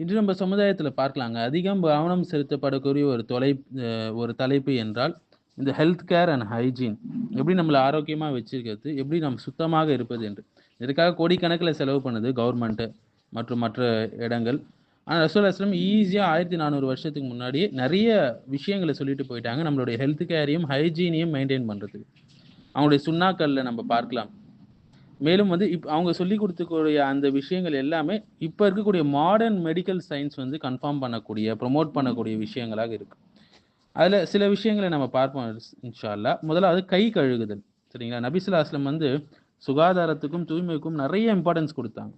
இன்று நம்ம சமுதாயத்தில் பார்க்கலாங்க. அதிகம் கவனம் செலுத்தப்படக்கூடிய ஒரு தொலை ஒரு தலைப்பு என்றால் இந்த ஹெல்த் கேர் அண்ட் ஹைஜீன் எப்படி நம்மளை ஆரோக்கியமாக வச்சிருக்கிறது? எப்படி நம்ம சுத்தமாக இருப்பது என்று. இதுக்காக கோடிக்கணக்கில் செலவு பண்ணுது கவர்மெண்ட்டு மற்றும் மற்ற இடங்கள். ஆனால் ரசூல் அஸ்லம் ஈஸியாக ஆயிரத்தி நானூறு வருஷத்துக்கு முன்னாடியே நிறைய விஷயங்களை சொல்லிட்டு போயிட்டாங்க. நம்மளுடைய ஹெல்த் கேரையும் ஹைஜீனையும் மெயின்டைன் பண்ணுறதுக்கு அவங்களுடைய சுண்ணாக்கல்ல நம்ம பார்க்கலாம். மேலும் வந்து இப் அவங்க சொல்லி கொடுத்துக்கூடிய அந்த விஷயங்கள் எல்லாமே இப்போ இருக்கக்கூடிய மாடர்ன் மெடிக்கல் சயின்ஸ் வந்து கன்ஃபார்ம் பண்ணக்கூடிய ப்ரொமோட் பண்ணக்கூடிய விஷயங்களாக இருக்கு. அதில் சில விஷயங்களை நம்ம பார்ப்போம் இன்ஷா முதலாவது கை கழுகுதல். சரிங்களா? நபிசுல்லா அஸ்லம் வந்து சுகாதாரத்துக்கும் தூய்மைக்கும் நிறைய இம்பார்ட்டன்ஸ் கொடுத்தாங்க.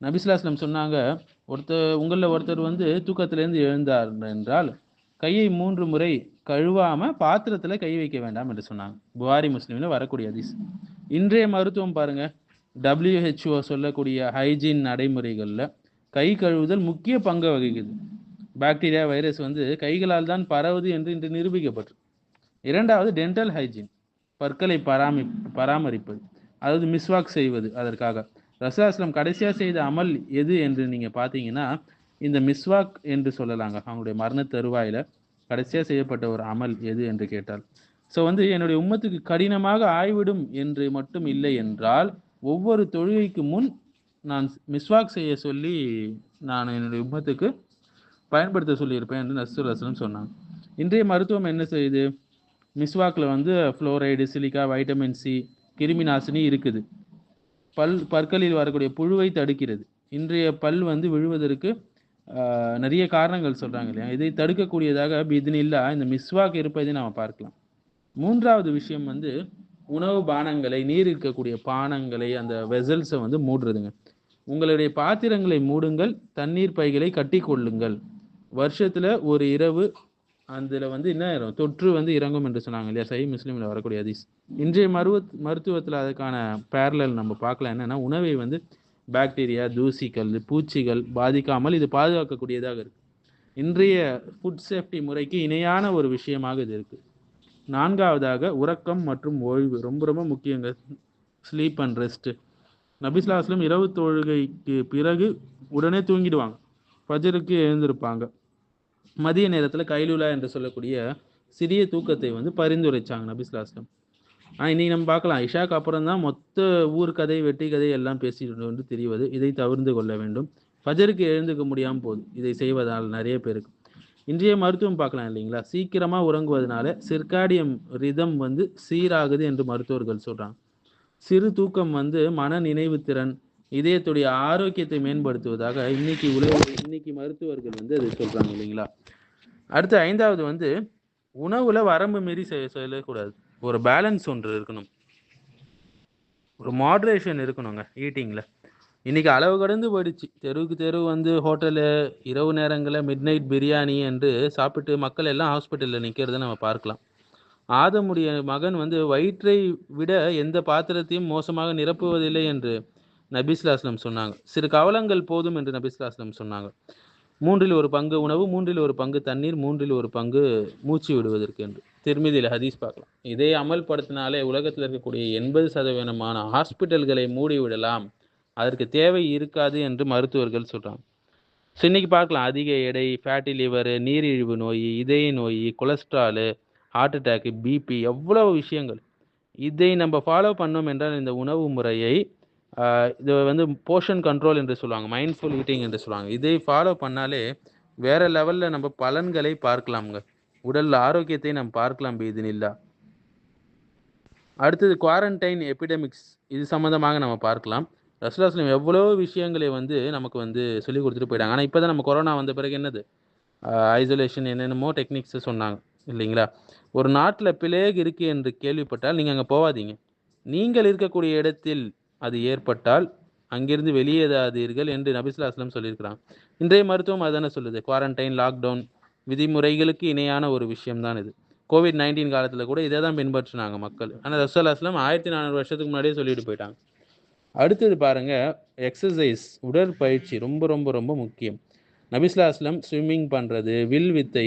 நபிசுல்லா அஸ்லம் சொன்னாங்க ஒருத்தர் உங்களில் ஒருத்தர் வந்து தூக்கத்திலேருந்து எழுந்தார் என்றால் கையை மூன்று முறை கழுவாம பாத்திரத்துல கை வைக்க வேண்டாம் என்று சொன்னாங்க. புகாரி முஸ்லீம்ல வரக்கூடிய அதிசயம் இன்றைய மருத்துவம் பாருங்க. டபிள்யூஹெச்ஓ சொல்லக்கூடிய ஹைஜீன் நடைமுறைகளில் கை கழுவுதல் முக்கிய பங்கு வகிக்குது. பாக்டீரியா வைரஸ் வந்து கைகளால் தான் பரவுது என்று இன்று நிரூபிக்கப்பட்டு இரண்டாவது டென்டல் ஹைஜீன் பற்களை பராமி பராமரிப்பது. அதாவது மிஸ்வாக் செய்வது அதற்காக. ரசாஸ்லம் கடைசியாக செய்த அமல் எது என்று நீங்கள் பார்த்தீங்கன்னா இந்த மிஸ்வாக் என்று சொல்லலாங்க. அவங்களுடைய மரண தருவாயில் கடைசியாக செய்யப்பட்ட ஒரு அமல் எது என்று கேட்டால் ஸோ வந்து என்னுடைய உம்மத்துக்கு கடினமாக ஆய்விடும் என்று மட்டும் இல்லை என்றால் ஒவ்வொரு தொழுகைக்கு முன் நான் மிஸ்வாக் செய்ய சொல்லி நான் என்னுடைய உம்மத்துக்கு பயன்படுத்த சொல்லியிருப்பேன் என்று நஸ்ருல் ரசனம் சொன்னாங்க. இன்றைய மருத்துவம் என்ன செய்யுது? மிஸ்வாக்கில் வந்து ஃப்ளோரைடு சிலிக்கா வைட்டமின் சி கிருமி நாசினி இருக்குது. பல் பற்களில் வரக்கூடிய புழுவை தடுக்கிறது. இன்றைய பல் வந்து விழுவதற்கு நிறைய காரணங்கள் சொல்கிறாங்க இல்லையா? இதை தடுக்கக்கூடியதாக பிதினில்லா இந்த மிஸ்வாக் இருப்பதை நாம் பார்க்கலாம். மூன்றாவது விஷயம் வந்து உணவு பானங்களை நீர் இருக்கக்கூடிய பானங்களை அந்த வெசல்ஸை வந்து மூடுறதுங்க. உங்களுடைய பாத்திரங்களை மூடுங்கள் தண்ணீர் பைகளை கட்டி கொள்ளுங்கள் வருஷத்துல ஒரு இரவு அதில் வந்து என்ன ஆயிரும்? தொற்று வந்து இறங்கும் என்று சொன்னாங்க இல்லையா? சை முஸ்லீமில் வரக்கூடிய அதிஸ் இன்றைய மருவ மருத்துவத்தில் அதுக்கான பேரலல் நம்ம பார்க்கலாம் என்னன்னா உணவை வந்து பாக்டீரியா தூசிகள் பூச்சிகள் பாதிக்காமல் இது பாதுகாக்கக்கூடியதாக இருக்குது இன்றைய ஃபுட் சேஃப்டி முறைக்கு இணையான ஒரு விஷயமாக இது இருக்குது நான்காவதாக உறக்கம் மற்றும் ஓய்வு. ரொம்ப ரொம்ப முக்கியங்க. ஸ்லீப் அண்ட் ரெஸ்ட்டு நபிஸ்லாஸ்லம் இரவு தொழுகைக்கு பிறகு உடனே தூங்கிடுவாங்க. ஃபஜருக்கு எழுந்திருப்பாங்க. மதிய நேரத்தில் கைலுலா என்று சொல்லக்கூடிய சிறிய தூக்கத்தை வந்து பரிந்துரைச்சாங்க நபிஸ்லாஸ்லம் ஆனால் இன்றைக்கி நம்ம பார்க்கலாம். இஷாக்கு அப்புறம் தான் மொத்த ஊர் கதை வெட்டி கதை எல்லாம் பேசிட்டு வந்து தெரிவது. இதை தவிர்த்து கொள்ள வேண்டும். ஃபஜருக்கு எழுந்துக்க முடியாமல் போகுது இதை செய்வதால் நிறைய பேருக்கு. இன்றைய மருத்துவம் பார்க்கலாம் இல்லைங்களா? சீக்கிரமாக உறங்குவதனால சிற்காடியம் ரிதம் வந்து சீராகுது என்று மருத்துவர்கள் சொல்கிறாங்க சிறு தூக்கம் வந்து மன நினைவு திறன் இதயத்துடைய ஆரோக்கியத்தை மேம்படுத்துவதாக இன்னைக்கு உலக இன்னைக்கு மருத்துவர்கள் வந்து அது சொல்கிறாங்க இல்லைங்களா? அடுத்து ஐந்தாவது வந்து உணவுல வரம்பு மீறி செய்ய சொல்லக்கூடாது. ஒரு பேலன்ஸ் ஒன்று இருக்கணும். ஒரு மாட்ரேஷன் இருக்கணுங்க ஈட்டிங்கில் இன்னைக்கு அளவு கடந்து போயிடுச்சு. தெருவுக்கு தெரு வந்து ஹோட்டலு இரவு நேரங்களில் மிட் நைட் பிரியாணி என்று சாப்பிட்டு மக்கள் எல்லாம் ஹாஸ்பிட்டலில் நிற்கிறத நம்ம பார்க்கலாம். ஆதமுடைய மகன் வந்து வயிற்றை விட எந்த பாத்திரத்தையும் மோசமாக நிரப்புவதில்லை என்று நபிஸ்லாஸ்லம் சொன்னாங்க. சிறு கவலங்கள் போதும் என்று நபிஸ்லாஸ்லம் சொன்னாங்க. மூன்றில் ஒரு பங்கு உணவு மூன்றில் ஒரு பங்கு தண்ணீர் மூன்றில் ஒரு பங்கு மூச்சு விடுவதற்கு என்று. திருமதியில் ஹதீஸ் பார்க்கலாம். இதை அமல்படுத்தினாலே உலகத்தில் இருக்கக்கூடிய எண்பது சதவீதமான ஹாஸ்பிட்டல்களை மூடி விடலாம் அதற்கு தேவை இருக்காது என்று மருத்துவர்கள் சொல்கிறாங்க ஸோ இன்னைக்கு பார்க்கலாம். அதிக எடை ஃபேட்டி லிவர் நீரிழிவு நோய் இதய நோய் கொலஸ்ட்ராலு ஹார்ட் அட்டாக்கு பிபி எவ்வளவு விஷயங்கள். இதை நம்ம ஃபாலோ பண்ணோம் என்றால் இந்த உணவு முறையை இது வந்து போர்ஷன் கண்ட்ரோல் என்று சொல்லுவாங்க மைண்ட்ஃபுல் ஈட்டிங் என்று சொல்லுவாங்க. இதை ஃபாலோ பண்ணாலே வேற லெவலில் நம்ம பலன்களை பார்க்கலாமுங்க. உடல் ஆரோக்கியத்தை நம்ம பார்க்கலாம் பீதினில்லா. அடுத்தது குவாரண்டைன் எபிடமிக்ஸ் இது சம்மந்தமாக நம்ம பார்க்கலாம். ரசுலாஸ்லம் எவ்வளோ விஷயங்களை வந்து நமக்கு வந்து சொல்லி கொடுத்துட்டு போயிட்டாங்க. ஆனால் இப்போ தான் நம்ம கொரோனா வந்த பிறகு என்னது? ஐசோலேஷன் என்னென்னமோ டெக்னிக்ஸ் சொன்னாங்க இல்லைங்களா? ஒரு நாட்டில் பிளேக் இருக்கு என்று கேள்விப்பட்டால் நீங்கள் அங்கே போகாதீங்க நீங்கள் இருக்கக்கூடிய இடத்தில் அது ஏற்பட்டால் அங்கிருந்து வெளியேறாதீர்கள் என்று நபிசுல்லாஸ்லம் சொல்லியிருக்கிறாங்க. இன்றைய மருத்துவம் அதுதானே சொல்லுது. குவாரண்டைன் லாக்டவுன் விதிமுறைகளுக்கு இணையான ஒரு விஷயம் தான் இது. கோவிட் நைன்டீன் காலத்தில் கூட இதை தான் பின்பற்றினாங்க மக்கள். ஆனால் ரசூல்லாஸ்லாம் ஆயிரத்தி நானூறு வருஷத்துக்கு முன்னாடியே சொல்லிட்டு போயிட்டாங்க. அடுத்தது பாருங்க எக்ஸசைஸ் உடற்பயிற்சி ரொம்ப ரொம்ப ரொம்ப முக்கியம். நபிஸ்லாஸ்லம் ஸ்விம்மிங் பண்ணுறது வில் வித்தை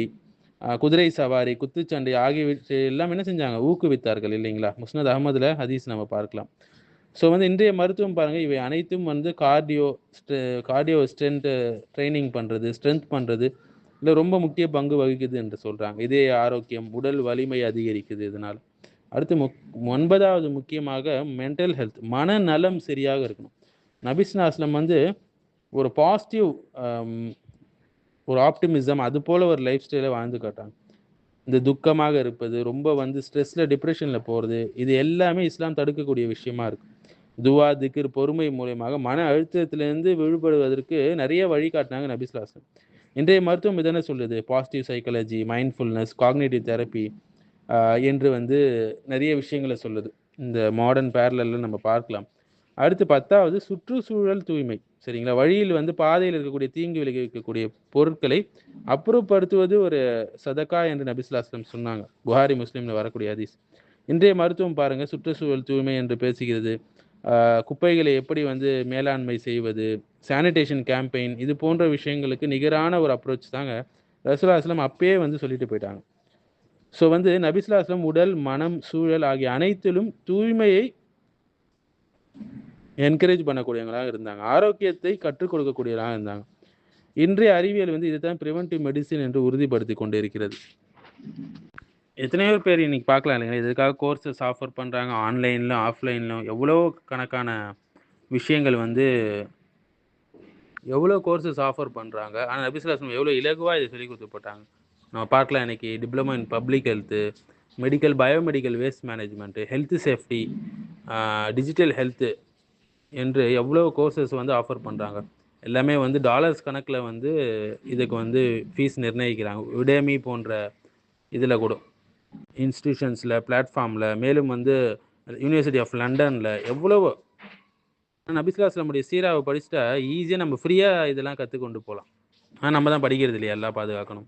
குதிரை சவாரி குத்துச்சண்டை ஆகியவற்றை எல்லாம் என்ன செஞ்சாங்க? ஊக்குவித்தார்கள் இல்லைங்களா? முஸ்னத் அகமதுல ஹதீஸ் நம்ம பார்க்கலாம். ஸோ வந்து இன்றைய மருத்துவம் பாருங்கள் இவை அனைத்தும் வந்து கார்டியோ கார்டியோ ஸ்ட்ரென்த்து ட்ரைனிங் பண்ணுறது ஸ்ட்ரென்த் பண்ணுறது இல்லை ரொம்ப முக்கிய பங்கு வகிக்குது என்று சொல்கிறாங்க இதே ஆரோக்கியம் உடல் வலிமை அதிகரிக்குது இதனால். அடுத்து முக் ஒன்பதாவது முக்கியமாக மென்டல் ஹெல்த் மனநலம் சரியாக இருக்கணும். நபிஸ்னாஸ்லம் வந்து ஒரு பாசிட்டிவ் ஒரு ஆப்டிமிசம் அது போல் ஒரு லைஃப் ஸ்டைலை வாழ்ந்து காட்டாங்க இந்த துக்கமாக இருப்பது ரொம்ப வந்து ஸ்ட்ரெஸ்ஸில் டிப்ரெஷனில் போகிறது இது எல்லாமே இஸ்லாம் தடுக்கக்கூடிய விஷயமா இருக்கு. துவா திக்ர் பொறுமை மூலியமாக மன அழுத்தத்திலேருந்து விடுபடுவதற்கு நிறைய வழிகாட்டினாங்க நபிஸ்லாஸ்லம் இன்றைய மருத்துவம் இதென்ன சொல்லுது? Positive psychology mindfulness cognitive therapy என்று வந்து நிறைய விஷயங்களை சொல்லுது. இந்த மாடர்ன் பேரலில் நம்ம பார்க்கலாம். அடுத்து பத்தாவது சுற்றுச்சூழல் தூய்மை. சரிங்களா? வழியில் வந்து பாதையில் இருக்கக்கூடிய தீங்கு விளைவிக்கக்கூடிய பொருட்களை அப்புறப்படுத்துவது ஒரு சதக்கா என்று நபிஸ்லாஸ்லம் சொன்னாங்க. புகாரி முஸ்லீமில் வரக்கூடிய ஹதீஸ். இன்றைய மருத்துவம் பாருங்க. சுற்றுச்சூழல் தூய்மை என்று பேசுகிறது. குப்பைகளை எப்படி வந்து மேலாண்மை செய்வது சானிடேஷன் கேம்பெயின் இது போன்ற விஷயங்களுக்கு நிகரான ஒரு அப்ரோச் தாங்க. ரசுலாஸ்லம் அப்பயே வந்து சொல்லிட்டு போயிட்டாங்க. ஸோ வந்து நபிஸ்லாஸ்லம் உடல் மனம் சூழல் ஆகிய அனைத்திலும் தூய்மையை என்கரேஜ் பண்ணக்கூடியவங்களாக இருந்தாங்க. ஆரோக்கியத்தை கற்றுக் கொடுக்கக்கூடியவர்களாக இருந்தாங்க. இன்றைய அறிவியல் வந்து இதுதான் ப்ரிவென்டிவ் மெடிசின் என்று உறுதிப்படுத்தி கொண்டு இருக்கிறது எத்தனையோ பேர் இன்னைக்கு பார்க்கலாம் இல்லைங்களா? இதுக்காக கோர்சஸ் ஆஃபர் பண்ணுறாங்க ஆன்லைனிலும் ஆஃப்லைன்லும் எவ்வளோ கணக்கான விஷயங்கள் வந்து எவ்வளோ கோர்சஸ் ஆஃபர் பண்ணுறாங்க ஆனால் நபிசுலாசனம் எவ்வளோ இலகுவாக இதை சொல்லி கொடுத்து போட்டாங்க? நம்ம பார்க்கலாம் இன்னைக்கு diploma in public health medical biomedical waste management health safety digital health என்று எவ்வளோ கோர்சஸ் வந்து ஆஃபர் பண்ணுறாங்க எல்லாமே வந்து டாலர்ஸ் கணக்கில் வந்து இதுக்கு வந்து ஃபீஸ் நிர்ணயிக்கிறாங்க. உடேமி போன்ற இதில் கூட. இன்ஸ்டியூஷன்ஸில் பிளாட்ஃபார்மில் மேலும் வந்து யூனிவர்சிட்டி ஆஃப் லண்டனில் எவ்வளவோ நபிஸ்லாஸ் நம்முடைய சீராவை படிச்சுட்டா ஈஸியாக நம்ம ஃப்ரீயாக இதெல்லாம் கற்றுக்கொண்டு போகலாம். ஆனால் நம்ம தான் படிக்கிறது இல்லையா? எல்லாம் பாதுகாக்கணும்.